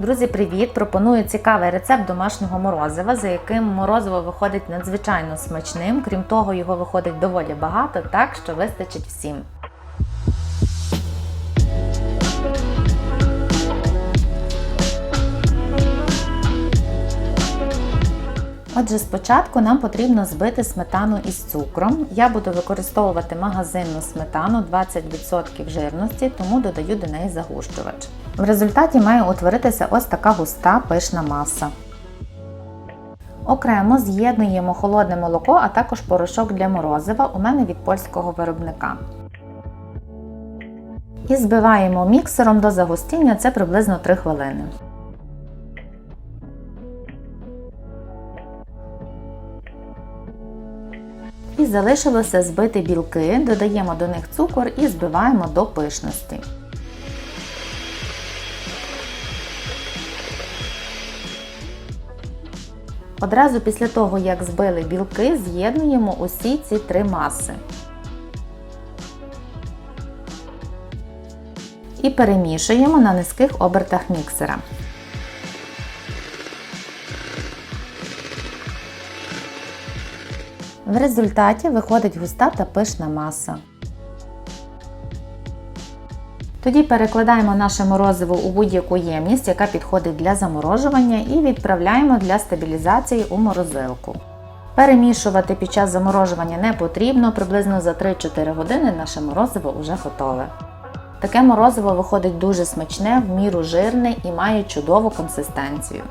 Друзі, привіт! Пропоную цікавий рецепт домашнього морозива, за яким морозиво виходить надзвичайно смачним. Крім того, його виходить доволі багато, так що вистачить всім. Отже, спочатку нам потрібно збити сметану із цукром. Я буду використовувати магазинну сметану 20% жирності, тому додаю до неї загущувач. В результаті має утворитися ось така густа пишна маса. Окремо з'єднуємо холодне молоко, а також порошок для морозива у мене від польського виробника. І збиваємо міксером до загустіння, це приблизно 3 хвилини. І залишилося збити білки, додаємо до них цукор і збиваємо до пишності. Одразу після того, як збили білки, з'єднуємо усі ці три маси. І перемішуємо на низьких обертах міксера. В результаті виходить густа та пишна маса. Тоді перекладаємо наше морозиво у будь-яку ємність, яка підходить для заморожування, і відправляємо для стабілізації у морозилку. Перемішувати під час заморожування не потрібно, приблизно за 3-4 години наше морозиво вже готове. Таке морозиво виходить дуже смачне, в міру жирне і має чудову консистенцію.